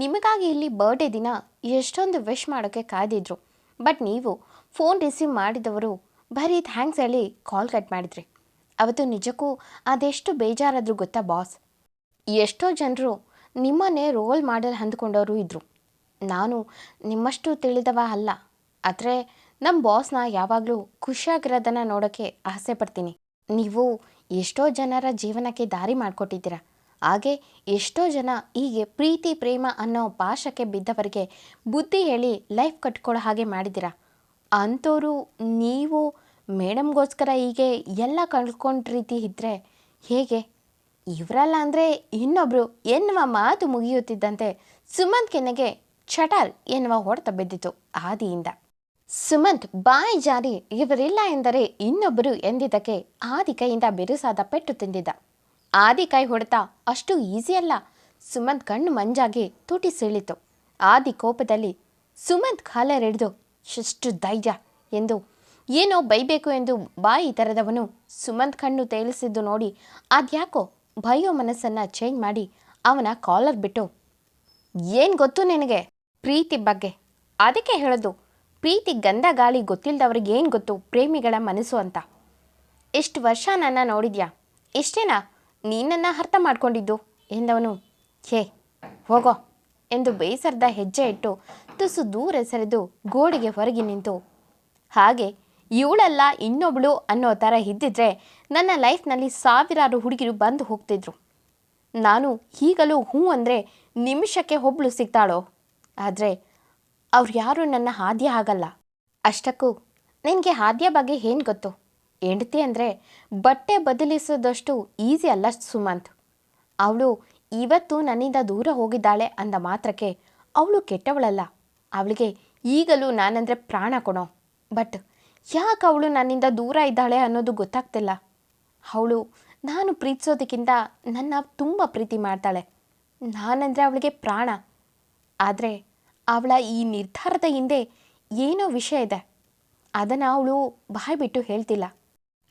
ನಿಮಗಾಗಿ ಇಲ್ಲಿ ಬರ್ಡೇ ದಿನ ಎಷ್ಟೊಂದು ವಿಶ್ ಮಾಡೋಕ್ಕೆ ಕಾದಿದ್ರು ಬಟ್ ನೀವು ಫೋನ್ ರಿಸೀವ್ ಮಾಡಿದವರು ಬರೀ ಥ್ಯಾಂಕ್ಸ್ ಹೇಳಿ ಕಾಲ್ ಕಟ್ ಮಾಡಿದ್ರಿ. ಅವತ್ತು ನಿಜಕ್ಕೂ ಅದೆಷ್ಟು ಬೇಜಾರಾದರೂ ಗೊತ್ತಾ ಬಾಸ್ ಎಷ್ಟೋ ಜನರು ನಿಮ್ಮನ್ನೇ ರೋಲ್ ಮಾಡೆಲ್ ಹಂದ್ಕೊಂಡವರು ಇದ್ದರು ನಾನು ನಿಮ್ಮಷ್ಟು ತಿಳಿದವ ಅಲ್ಲ. ಆದರೆ ನಮ್ಮ ಬಾಸ್ನ ಯಾವಾಗಲೂ ಖುಷಿಯಾಗಿರೋದನ್ನು ನೋಡೋಕ್ಕೆ ಆಸೆ ಪಡ್ತೀನಿ. ನೀವು ಎಷ್ಟೋ ಜನರ ಜೀವನಕ್ಕೆ ದಾರಿ ಮಾಡಿಕೊಟ್ಟಿದ್ದೀರ. ಹಾಗೆ ಎಷ್ಟೋ ಜನ ಹೀಗೆ ಪ್ರೀತಿ, ಪ್ರೇಮ ಅನ್ನೋ ಪಾಶಕ್ಕೆ ಬಿದ್ದವರಿಗೆ ಬುದ್ಧಿ ಹೇಳಿ ಲೈಫ್ ಕಟ್ಕೊಳ್ಳೋ ಹಾಗೆ ಮಾಡಿದ್ದೀರ? ಅಂಥವರು ನೀವು ಮೇಡಮ್ಗೋಸ್ಕರ ಹೀಗೆ ಎಲ್ಲ ಕಳ್ಕೊಂಡ ರೀತಿ ಇದ್ದರೆ ಹೇಗೆ? ಇವರಲ್ಲ ಅಂದರೆ ಇನ್ನೊಬ್ಬರು ಎನ್ನುವ ಮಾತು ಮುಗಿಯುತ್ತಿದ್ದಂತೆ ಸುಮಂತ್ ಕೆನ್ನೆಗೆ ಚಟಾಲ್ ಎನ್ನುವ ಹೊಡೆತ ಬಿದ್ದಿತು ಆದಿಯಿಂದ ಸುಮಂತ್ ಬಾಯಿ ಜಾರಿ, ಇವರಿಲ್ಲ ಎಂದರೆ ಇನ್ನೊಬ್ಬರು ಎಂದಿದ್ದಕ್ಕೆ ಆದಿ ಕೈಯಿಂದ ಬಿರುಸಾದ ಪೆಟ್ಟು ತಿಂದಿದ್ದ. ಆದಿ ಕೈ ಹೊಡೆತ ಅಷ್ಟು ಈಸಿ ಅಲ್ಲ. ಸುಮಂತ್ ಕಣ್ಣು ಮಂಜಾಗಿ ತುಟಿ ಸೀಳಿತು. ಆದಿ ಕೋಪದಲ್ಲಿ, ಸುಮಂತ್ ಕಾಲರೆಡ್ದು ಎಷ್ಟು ಧೈರ್ಯ ಎಂದು ಏನೋ ಬೈಬೇಕು ಎಂದು ಬಾಯಿ ತೆರೆದವನು ಸುಮಂತ್ ಕಣ್ಣು ತೇಲಿಸಿದ್ದು ನೋಡಿ ಅದ್ಯಾಕೋ ಭಯೋ ಮನಸ್ಸನ್ನು ಚೇಂಜ್ ಮಾಡಿ ಅವನ ಕಾಲರ್ ಬಿಟ್ಟು, ಏನು ಗೊತ್ತು ನಿನಗೆ ಪ್ರೀತಿ ಬಗ್ಗೆ? ಅದಕ್ಕೆ ಹೇಳೋದು, ಪ್ರೀತಿ ಗಂಧ ಗಾಳಿ ಗೊತ್ತಿಲ್ಲದವ್ರಿಗೆ ಏನು ಗೊತ್ತು ಪ್ರೇಮಿಗಳ ಮನಸ್ಸು ಅಂತ? ಎಷ್ಟು ವರ್ಷ ನನ್ನ ನೋಡಿದ್ಯಾ? ಇಷ್ಟೇನಾ? ನೀನನ್ನು ಅರ್ಥ ಮಾಡ್ಕೊಂಡಿದ್ದು? ಎಂದವನು ಹೇ ಹೋಗೋ ಎಂದು ಬೇಸರದ ಹೆಜ್ಜೆ ಇಟ್ಟು ತುಸು ದೂರ ಸರಿದು ಗೋಡೆಗೆ ಹೊರಗೆ ನಿಂತು. ಹಾಗೆ ಇವಳಲ್ಲ ಇನ್ನೊಬ್ಳು ಅನ್ನೋ ಥರ ಇದ್ದಿದ್ರೆ ನನ್ನ ಲೈಫ್ನಲ್ಲಿ ಸಾವಿರಾರು ಹುಡುಗಿರು ಬಂದು ಹೋಗ್ತಿದ್ರು. ನಾನು ಈಗಲೂ ಹ್ಞೂ ಅಂದರೆ ನಿಮಿಷಕ್ಕೆ ಒಬ್ಳು ಸಿಗ್ತಾಳೋ? ಆದರೆ ಅವ್ರು ಯಾರೂ ನನ್ನ ಹಾದ್ಯ ಆಗಲ್ಲ ಅಷ್ಟಕ್ಕೂ ನಿನಗೆ ಹಾದ್ಯ ಬಗ್ಗೆ ಏನು ಗೊತ್ತು? ಹೆಂಡತಿ ಅಂದರೆ ಬಟ್ಟೆ ಬದಲಿಸೋದಷ್ಟು ಈಸಿ ಅಲ್ಲ ಸುಮಂತ್. ಅವಳು ಇವತ್ತು ನನ್ನಿಂದ ದೂರ ಹೋಗಿದ್ದಾಳೆ ಅಂದ ಮಾತ್ರಕ್ಕೆ ಅವಳು ಕೆಟ್ಟವಳಲ್ಲ. ಅವಳಿಗೆ ಈಗಲೂ ನಾನಂದರೆ ಪ್ರಾಣ ಕೊಡೋ. ಬಟ್ ಯಾಕೆ ಅವಳು ನನ್ನಿಂದ ದೂರ ಇದ್ದಾಳೆ ಅನ್ನೋದು ಗೊತ್ತಾಗ್ತಿಲ್ಲ. ಅವಳು ನಾನು ಪ್ರೀತಿಸೋದಕ್ಕಿಂತ ನನ್ನ ತುಂಬ ಪ್ರೀತಿ ಮಾಡ್ತಾಳೆ. ನಾನಂದರೆ ಅವಳಿಗೆ ಪ್ರಾಣ. ಆದರೆ ಅವಳ ಈ ನಿರ್ಧಾರದ ಹಿಂದೆ ಏನೋ ವಿಷಯ ಇದೆ. ಅದನ್ನು ಅವಳು ಬಾಯ್ಬಿಟ್ಟು ಹೇಳ್ತಿಲ್ಲ.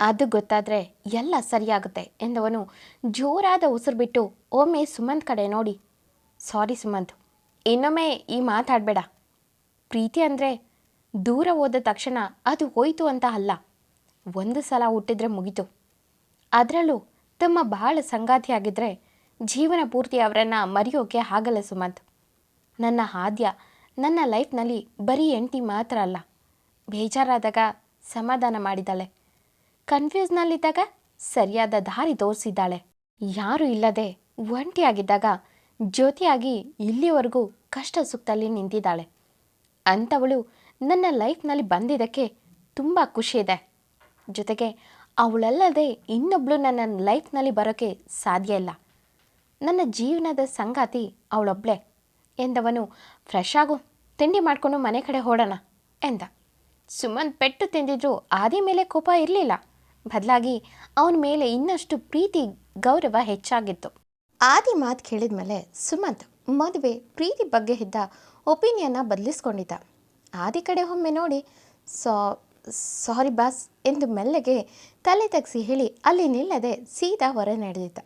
ಅದು ಗೊತ್ತಾದರೆ ಎಲ್ಲ ಸರಿಯಾಗುತ್ತೆ ಎಂದವನು ಜೋರಾದ ಉಸಿರು ಬಿಟ್ಟು, ಒಮ್ಮೆ ಸುಮಂತ್ ಕಡೆ ನೋಡಿ. ಸಾರಿ ಸುಮಂತ್, ಇನ್ನೊಮ್ಮೆ ಈ ಮಾತಾಡಬೇಡ. ಪ್ರೀತಿ ಅಂದರೆ ದೂರ ಹೋದ ತಕ್ಷಣ ಅದು ಹೋಯಿತು ಅಂತ ಅಲ್ಲ, ಒಂದು ಸಲ ಹುಟ್ಟಿದ್ರೆ ಮುಗಿತು. ಅದರಲ್ಲೂ ತಮ್ಮ ಬಹಳ ಸಂಗಾತಿಯಾಗಿದ್ದರೆ ಜೀವನ ಪೂರ್ತಿ ಅವರನ್ನು ಮರೆಯೋಕೆ ಆಗಲ್ಲ ಸುಮಂತ್. ನನ್ನ ಆದ್ಯ, ನನ್ನ ಲೈಫ್ನಲ್ಲಿ ಬರೀ ಎಂಟಿ ಮಾತ್ರ ಅಲ್ಲ, ಬೇಜಾರಾದಾಗ ಸಮಾಧಾನ ಮಾಡಿದ್ದಾಳೆ. ಕನ್ಫ್ಯೂಸ್ನಲ್ಲಿದ್ದಾಗ ಸರಿಯಾದ ದಾರಿ ತೋರಿಸಿದ್ದಾಳೆ. ಯಾರೂ ಇಲ್ಲದೆ ಒಂಟಿಯಾಗಿದ್ದಾಗ ಜ್ಯೋತಿಯಾಗಿ ಇಲ್ಲಿವರೆಗೂ ಕಷ್ಟ ಸುಖದಲ್ಲಿ ನಿಂತಿದ್ದಾಳೆ. ಅಂಥವಳು ನನ್ನ ಲೈಫ್ನಲ್ಲಿ ಬಂದಿದ್ದಕ್ಕೆ ತುಂಬ ಖುಷಿ ಇದೆ ಜೊತೆಗೆ ಅವಳಲ್ಲದೆ ಇನ್ನೊಬ್ಬಳು ನನ್ನ ಲೈಫ್ನಲ್ಲಿ ಬರೋಕ್ಕೆ ಸಾಧ್ಯ ಇಲ್ಲ. ನನ್ನ ಜೀವನದ ಸಂಗಾತಿ ಅವಳೊಬ್ಳೆ ಎಂದವನು ಫ್ರೆಶ್ ಆಗು ತಿಂಡಿ ಮಾಡಿಕೊಂಡು ಮನೆ ಕಡೆ ಹೊಡೋಣ ಎಂದ. ಸುಮಂತ್ ಪೆಟ್ಟು ತಿಂದಿದ್ರು ಆದಿ ಮೇಲೆ ಕೋಪ ಇರಲಿಲ್ಲ. ಬದಲಾಗಿ ಅವನ ಮೇಲೆ ಇನ್ನಷ್ಟು ಪ್ರೀತಿ, ಗೌರವ ಹೆಚ್ಚಾಗಿತ್ತು. ಆದಿ ಮಾತು ಕೇಳಿದ ಮೇಲೆ ಸುಮಂತ್ ಮದುವೆ ಪ್ರೀತಿ ಬಗ್ಗೆ ಇದ್ದ ಒಪಿನಿಯನ್ನ ಬದಲಿಸ್ಕೊಂಡಿದ್ದ. ಆದಿ ಕಡೆ ಒಮ್ಮೆ ನೋಡಿ, ಸಾ ಸಾರಿ ಬಾಸ್ ಎಂದು ಮೆಲ್ಲಗೆ ತಲೆ ತಗ್ಸಿ ಹೇಳಿ ಅಲ್ಲಿ ನಿಲ್ಲದೆ ಸೀದಾ ಹೊರ ನಡೆದಿದ್ದ.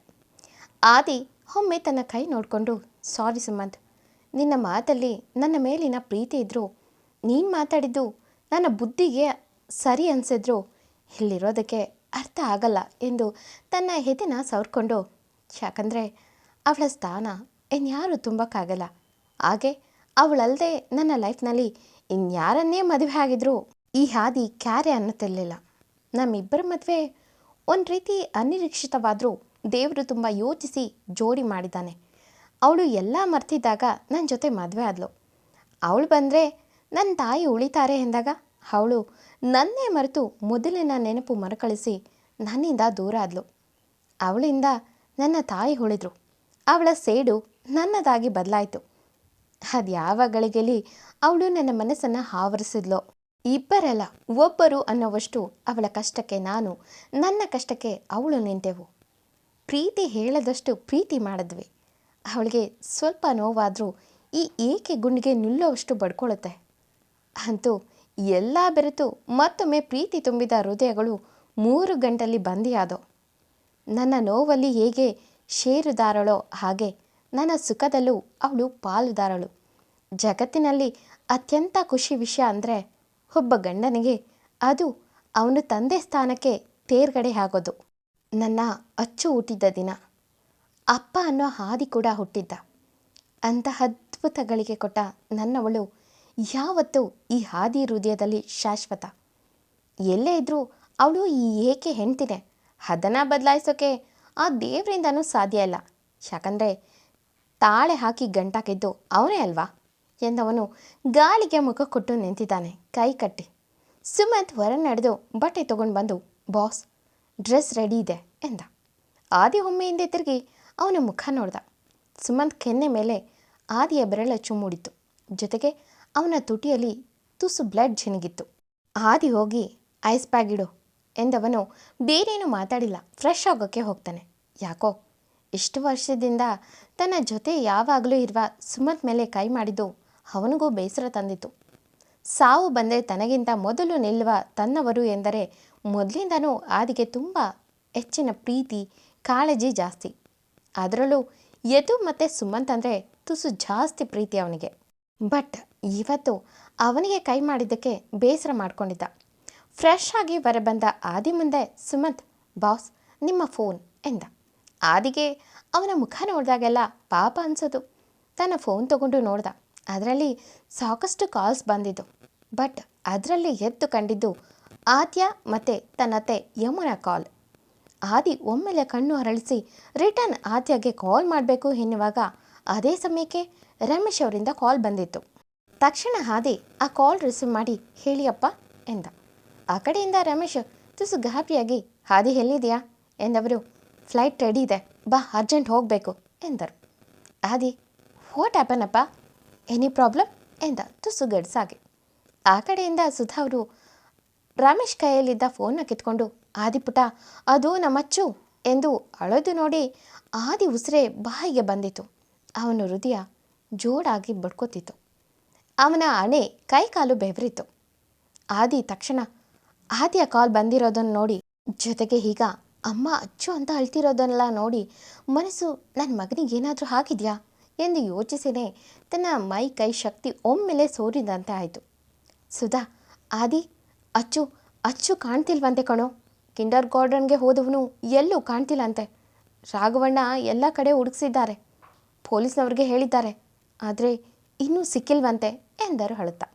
ಆದಿ ಒಮ್ಮೆ ತನ್ನ ಕೈ ನೋಡಿಕೊಂಡು ಸಾರಿ ಸುಮಂತ್, ನಿನ್ನ ಮಾತಲ್ಲಿ ನನ್ನ ಮೇಲಿನ ಪ್ರೀತಿ ಇದ್ದರೂ ನೀನು ಮಾತಾಡಿದ್ದು ನನ್ನ ಬುದ್ಧಿಗೆ ಸರಿ ಅನಿಸಿದ್ರು, ಇಲ್ಲಿರೋದಕ್ಕೆ ಅರ್ಥ ಆಗಲ್ಲ ಎಂದು ತನ್ನ ಹೆದಿನ ಸವರ್ಕೊಂಡು, ಯಾಕಂದರೆ ಅವಳ ಸ್ಥಾನ ಇನ್ಯಾರೂ ತುಂಬಕ್ಕಾಗಲ್ಲ. ಹಾಗೆ ಅವಳಲ್ಲದೆ ನನ್ನ ಲೈಫ್ನಲ್ಲಿ ಇನ್ಯಾರನ್ನೇ ಮದುವೆ ಆಗಿದ್ರು ಈ ಹಾದಿ ಕ್ಯಾರೆ ಅನ್ನುತ್ತಿರಲಿಲ್ಲ ನಮ್ಮಿಬ್ಬರ ಮದುವೆ ಒಂದು ರೀತಿ ಅನಿರೀಕ್ಷಿತವಾದರೂ ದೇವರು ತುಂಬ ಯೋಚಿಸಿ ಜೋಡಿ ಮಾಡಿದ್ದಾನೆ. ಅವಳು ಎಲ್ಲ ಮರ್ತಿದ್ದಾಗ ನನ್ನ ಜೊತೆ ಮದುವೆ ಆದಳು ಅವಳು ಬಂದರೆ ನನ್ನ ತಾಯಿ ಉಳಿತಾರೆ ಎಂದಾಗ ಅವಳು ನನ್ನೇ ಮರೆತು ಮೊದಲಿನ ನೆನಪು ಮರುಕಳಿಸಿ ನನ್ನಿಂದ ದೂರ ಆದಳು ಅವಳಿಂದ ನನ್ನ ತಾಯಿ ಹೊಳಿದ್ರು. ಅವಳ ಸೇಡು ನನ್ನದಾಗಿ ಬದಲಾಯಿತು. ಅದು ಯಾವ ಗಳಿಗೆಲಿ ಅವಳು ನನ್ನ ಮನಸ್ಸನ್ನು ಆವರಿಸಿದ್ಲೋ. ಇಬ್ಬರಲ್ಲ, ಒಬ್ಬರು ಅನ್ನೋವಷ್ಟು ಅವಳ ಕಷ್ಟಕ್ಕೆ ನಾನು ನನ್ನ ಕಷ್ಟಕ್ಕೆ ಅವಳು ನಿಂತೆವು. ಪ್ರೀತಿ ಹೇಳದಷ್ಟು ಪ್ರೀತಿ ಮಾಡಿದ್ವಿ. ಅವಳಿಗೆ ಸ್ವಲ್ಪ ನೋವಾದರೂ ಈ ಏಕೆ ಗುಂಡಿಗೆ ನಿಲ್ಲೋವಷ್ಟು ಬಡ್ಕೊಳ್ಳುತ್ತೆ ಅಂತೂ ಎಲ್ಲ ಬೆರೆತು ಮತ್ತೊಮ್ಮೆ ಪ್ರೀತಿ ತುಂಬಿದ ಹೃದಯಗಳು ಮೂರು ಗಂಟಲ್ಲಿ ಬಂದಿಯಾದವು. ನನ್ನ ನೋವಲ್ಲಿ ಹೇಗೆ ಷೇರುದಾರಳೋ ಹಾಗೆ ನನ್ನ ಸುಖದಲ್ಲೂ ಅವಳು ಪಾಲುದಾರಳು. ಜಗತ್ತಿನಲ್ಲಿ ಅತ್ಯಂತ ಖುಷಿ ವಿಷಯ ಅಂದರೆ ಒಬ್ಬ ಗಂಡನಿಗೆ ಅದು ಅವನು ತಂದೆ ಸ್ಥಾನಕ್ಕೆ ತೇರ್ಗಡೆ ಆಗೋದು. ನನ್ನ ಅಚ್ಚು ಹುಟ್ಟಿದ್ದ ದಿನ. ಅಪ್ಪ ಅನ್ನೋ ಹಾದಿ ಕೂಡ ಹುಟ್ಟಿದ್ದ. ಅಂತಹ ಅದ್ಭುತಗಳಿಗೆ ಕೊಟ್ಟ ನನ್ನವಳು ಯಾವತ್ತೂ ಈ ಹಾದಿ ಹೃದಯದಲ್ಲಿ ಶಾಶ್ವತ. ಎಲ್ಲೇ ಇದ್ದರೂ ಅವಳು ಈ ಏಕೆ ಹೆಣ್ತಿದೆ ಅದನ್ನು ಬದಲಾಯಿಸೋಕೆ ಆ ದೇವರಿಂದನೂ ಸಾಧ್ಯ ಇಲ್ಲ. ಯಾಕಂದರೆ ತಾಳೆ ಹಾಕಿ ಗಂಟಾಕಿದ್ದು ಅವನೇ ಅಲ್ವಾ? ಎಂದವನು ಗಾಳಿಗೆ ಮುಖ ಕೊಟ್ಟು ನಿಂತಿದ್ದಾನೆ, ಕೈ ಕಟ್ಟಿ. ಸುಮಂತ್ ಹೊರ ನಡೆದು ಬಟ್ಟೆ ತಗೊಂಡು ಬಂದು, ಬಾಸ್, ಡ್ರೆಸ್ ರೆಡಿ ಇದೆ ಎಂದ. ಆದಿ ಒಮ್ಮೆಯಿಂದ ತಿರುಗಿ ಅವನ ಮುಖ ನೋಡ್ದ. ಸುಮಂತ್ ಕೆನ್ನೆ ಮೇಲೆ ಆದಿಯ ಬೆರಳಚ್ಚು ಮೂಡಿತು ಜೊತೆಗೆ ಅವನ ತುಟಿಯಲ್ಲಿ ತುಸು ಬ್ಲಡ್ ಜಿನಗಿತ್ತು. ಆದಿ ಹೋಗಿ, ಐಸ್ ಬ್ಯಾಗ್ ಇಡು ಎಂದವನು ಬೇರೇನು ಮಾತಾಡಿಲ್ಲ. ಫ್ರೆಶ್ ಆಗೋಕ್ಕೆ ಹೋಗ್ತಾನೆ. ಯಾಕೋ, ಇಷ್ಟು ವರ್ಷದಿಂದ ತನ್ನ ಜೊತೆ ಯಾವಾಗಲೂ ಇರುವ ಸುಮಂತ್ ಮೇಲೆ ಕೈ ಮಾಡಿದ್ದು ಅವನಿಗೂ ಬೇಸರ ತಂದಿತು ಸಾವು ಬಂದರೆ ತನಗಿಂತ ಮೊದಲು ನಿಲ್ಲುವ ತನ್ನವರು ಎಂದರೆ ಮೊದಲಿಂದನೂ ಆದಿಗೆ ತುಂಬ ಹೆಚ್ಚಿನ ಪ್ರೀತಿ, ಕಾಳಜಿ ಜಾಸ್ತಿ. ಅದರಲ್ಲೂ ಯದು ಮತ್ತು ಸುಮಂತ್ ಅಂದರೆ ತುಸು ಜಾಸ್ತಿ ಪ್ರೀತಿ ಅವನಿಗೆ. ಬಟ್ ಇವತ್ತು ಅವನಿಗೆ ಕೈ ಮಾಡಿದ್ದಕ್ಕೆ ಬೇಸರ ಮಾಡಿಕೊಂಡಿದ್ದ. ಫ್ರೆಶ್ ಆಗಿ ಬರಬಂದ ಆದಿ ಮುಂದೆ, ಸುಮಂತ್, ಬಾಸ್, ನಿಮ್ಮ ಫೋನ್, ಎಂದ. ಆದಿಗೆ ಅವನ ಮುಖ ನೋಡಿದಾಗೆಲ್ಲ ಪಾಪ ಅನಿಸೋದು. ತನ್ನ ಫೋನ್ ತಗೊಂಡು ನೋಡ್ದ. ಅದರಲ್ಲಿ ಸಾಕಷ್ಟು ಕಾಲ್ಸ್ ಬಂದಿದ್ದು. ಬಟ್ ಅದರಲ್ಲಿ ಎದ್ದು ಕಂಡಿದ್ದು ಆದ್ಯ ಮತ್ತು ತನ್ನತ್ತೆ ಯಮುನಾ ಕಾಲ್. ಆದಿ ಒಮ್ಮೆಲೆ ಕಣ್ಣು ಹರಳಿಸಿ ರಿಟರ್ನ್ ಆದ್ಯಗೆ ಕಾಲ್ ಮಾಡಬೇಕು ಎನ್ನುವಾಗ ಅದೇ ಸಮಯಕ್ಕೆ ರಮೇಶ್ ಅವರಿಂದ ಕಾಲ್ ಬಂದಿತ್ತು. ತಕ್ಷಣ ಹಾದಿ ಆ ಕಾಲ್ ರಿಸೀವ್ ಮಾಡಿ ಹೇಳಿಯಪ್ಪ ಎಂದ. ಆ ಕಡೆಯಿಂದ ರಮೇಶ್, ತುಸು ಗಾಬರಿಯಾಗಿ, ಹಾದಿ ಎಲ್ಲಿದೆಯಾ? ಎಂದವರು, ಫ್ಲೈಟ್ ರೆಡಿ ಇದೆ, ಬಾ, ಅರ್ಜೆಂಟ್ ಹೋಗಬೇಕು, ಎಂದರು. ಆದಿ ವಾಟ್ ಆ್ಯಪನಪ್ಪ ಎನಿ ಪ್ರಾಬ್ಲಮ್? ಎಂದ ತುಸು ಗಡ್ಸಾಗಿ. ಆ ಕಡೆಯಿಂದ ಸುಧಾ ಅವರು, ರಮೇಶ್ ಕೈಯಲ್ಲಿದ್ದ ಫೋನ್ನ ಕಿತ್ಕೊಂಡು ಆದಿಪುಟ ಅದು ನಮ್ಮಚ್ಚು ಎಂದು ಅಳದು ನೋಡಿ ಆದಿ ಉಸಿರೇ ಬಾಯಿಗೆ ಬಂದಿತು. ಅವನು ಹೃದಯ ಜೋಡಾಗಿ ಬಡ್ಕೋತಿತ್ತು. ಅವನ ಹಣೆ ಕೈಕಾಲು ಬೆವರಿತು. ಆದಿ ತಕ್ಷಣ, ಆದಿಯ ಕಾಲ್ ಬಂದಿರೋದನ್ನು ನೋಡಿ, ಜೊತೆಗೆ ಈಗ ಅಮ್ಮ ಅಚ್ಚು ಅಂತ ಅಳ್ತಿರೋದನ್ನೆಲ್ಲ ನೋಡಿ ಮನಸ್ಸು ನನ್ನ ಮಗನಿಗೆ ಏನಾದರೂ ಆಗಿದೆಯಾ ಎಂದು ಯೋಚಿಸಿನೇ ತನ್ನ ಮೈ ಕೈ ಶಕ್ತಿ ಒಮ್ಮೆಲೆ ಸೋರಿದಂತೆ ಆಯಿತು. ಸುಧಾ, ಆದಿ, ಅಚ್ಚು ಅಚ್ಚು ಕಾಣ್ತಿಲ್ವಂತೆ ಕಣೋ. ಕಿಂಡರ್ ಗಾರ್ಡನ್ಗೆ ಹೋದವನು ಎಲ್ಲೂ ಕಾಣ್ತಿಲ್ಲಂತೆ. ರಾಘವಣ್ಣ ಎಲ್ಲ ಕಡೆ ಹುಡುಕ್ಸಿದ್ದಾರೆ. ಪೊಲೀಸ್ನವ್ರಿಗೆ ಹೇಳಿದ್ದಾರೆ. ಆದರೆ ಇನ್ನೂ ಸಿಕ್ಕಿಲ್ವಂತೆ ಎಂದರು ಅಳುತ್ತಾ.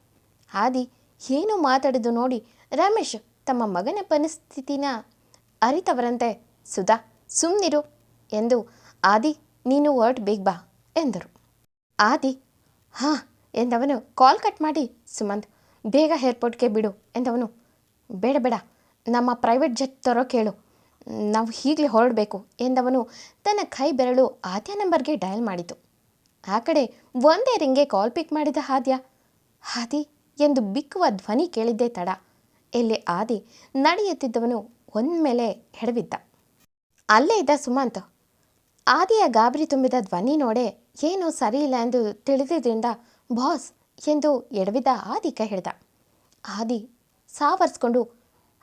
ಆದಿ ಏನು ಮಾತಾಡಿದ್ದು ನೋಡಿ ರಮೇಶ್ ತಮ್ಮ ಮಗನ ಪರಿಸ್ಥಿತಿನ ಅರಿತವರಂತೆ, ಸುಧಾ ಸುಮ್ಮನಿರು ಎಂದು ಆದಿ, ನೀನು ಹೊರಟು ಬೇಗ ಬಾ ಎಂದರು. ಆದಿ, ಹಾಂ ಎಂದವನು ಕಾಲ್ ಕಟ್ ಮಾಡಿ, ಸುಮಂತ್, ಬೇಗ ಏರ್ಪೋರ್ಟ್ಗೆ ಬಿಡು ಎಂದವನು, ಬೇಡ ಬೇಡ, ನಮ್ಮ ಪ್ರೈವೇಟ್ ಜೆಟ್ ತರೋ ಕೇಳು, ನಾವು ಈಗಲೇ ಹೊರಡಬೇಕು ಎಂದವನು ತನ್ನ ಕೈ ಬೆರಳು ಆದ್ಯ ನಂಬರ್ಗೆ ಡಯಲ್ ಮಾಡಿತು. ಆ ಕಡೆ ಒಂದೇ ರಿಂಗೆ ಕಾಲ್ ಪಿಕ್ ಮಾಡಿದ ಹಾದ್ಯ. ಹಾದಿ ಎಂದು ಬಿಕ್ಕುವ ಧ್ವನಿ ಕೇಳಿದ್ದೆ ತಡ. ಎಲ್ಲಿ ಆದಿ ನಡೆಯುತ್ತಿದ್ದವನು ಒಂದ್ಮೇಲೆ ಹೆಡವಿದ್ದ. ಅಲ್ಲೇ ಇದ್ದ ಸುಮಂತ್. ಆದಿಯ ಗಾಬರಿ ತುಂಬಿದ ಧ್ವನಿ ನೋಡೆ ಏನೋ ಸರಿಯಿಲ್ಲ ಎಂದು ತಿಳಿದಿದ್ದರಿಂದ ಬಾಸ್ ಎಂದು ಎಡವಿದ ಆದಿ ಕೈ ಹಿಡ್ದ. ಆದಿ ಸಾವರ್ಸ್ಕೊಂಡು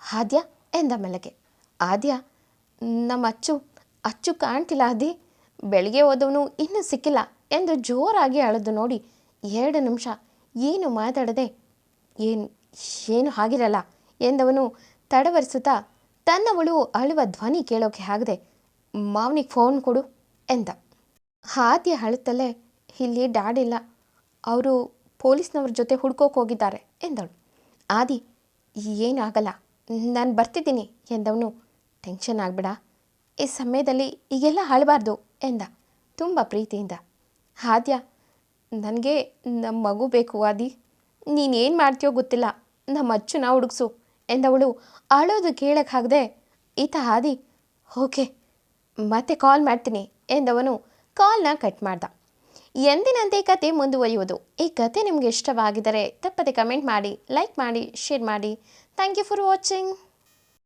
ಆದ್ಯ ಎಂದ ಮೆಲಗೆ ಆದ್ಯ ನಮ್ಮ ಅಚ್ಚು ಅಚ್ಚು ಕಾಣ್ತಿಲ್ಲ ಆದಿ. ಬೆಳಿಗ್ಗೆ ಹೋದವನು ಇನ್ನೂ ಸಿಕ್ಕಿಲ್ಲ. ಎಂದು ಜೋರಾಗಿ ಅಳದು ನೋಡಿ, ಎರಡು ನಿಮಿಷ, ಏನು ಮಾತಾಡದೆ? ಏನು ಏನು ಆಗಿರಲ್ಲ ಎಂದವನು ತಡವರಿಸುತ್ತಾ, ತನ್ನವಳು ಅಳುವ ಧ್ವನಿ ಕೇಳೋಕೆ ಆಗದೆ ಮಾವನಿಗೆ ಫೋನ್ ಕೊಡು ಎಂದ. ಹಾದಿ ಅಳುತ್ತಲೇ, ಇಲ್ಲಿ ಡಾಡಿಲ್ಲ ಅವರು ಪೊಲೀಸ್ನವ್ರ ಜೊತೆ ಹುಡ್ಕೋಕೆ ಹೋಗಿದ್ದಾರೆ ಎಂದಳು. ಆದಿ, ಏನೂ ಆಗಲ್ಲ, ನಾನು ಬರ್ತಿದ್ದೀನಿ ಎಂದವನು, ಟೆನ್ಷನ್ ಆಗಬೇಡ, ಈ ಸಮಯದಲ್ಲಿ ಈಗೆಲ್ಲ ಅಳಬಾರ್ದು ಎಂದ, ತುಂಬ ಪ್ರೀತಿಯಿಂದ. ಆದ್ಯ, ನನಗೆ ನಮ್ಮ ಮಗು ಬೇಕು ಆದಿ. ನೀನೇನು ಮಾಡ್ತೀಯೋ ಗೊತ್ತಿಲ್ಲ. ನಮ್ಮ ಅಚ್ಚುನ ಹುಡುಕ್ಸು ಎಂದವಳು ಅಳೋದು ಕೇಳೋಕ್ಕಾಗದೆ ಈತ ಆದಿ, ಓಕೆ, ಮತ್ತೆ ಕಾಲ್ ಮಾಡ್ತೀನಿ ಎಂದವನು ಕಾಲ್ನ ಕಟ್ ಮಾಡ್ದ. ಎಂದಿನಂತೆ ಕತೆ ಮುಂದುವರಿಯುವುದು. ಈ ಕತೆ ನಿಮಗೆ ಇಷ್ಟವಾಗಿದ್ದರೆ ತಪ್ಪದೆ ಕಮೆಂಟ್ ಮಾಡಿ ಲೈಕ್ ಮಾಡಿ ಶೇರ್ ಮಾಡಿ. Thank you for watching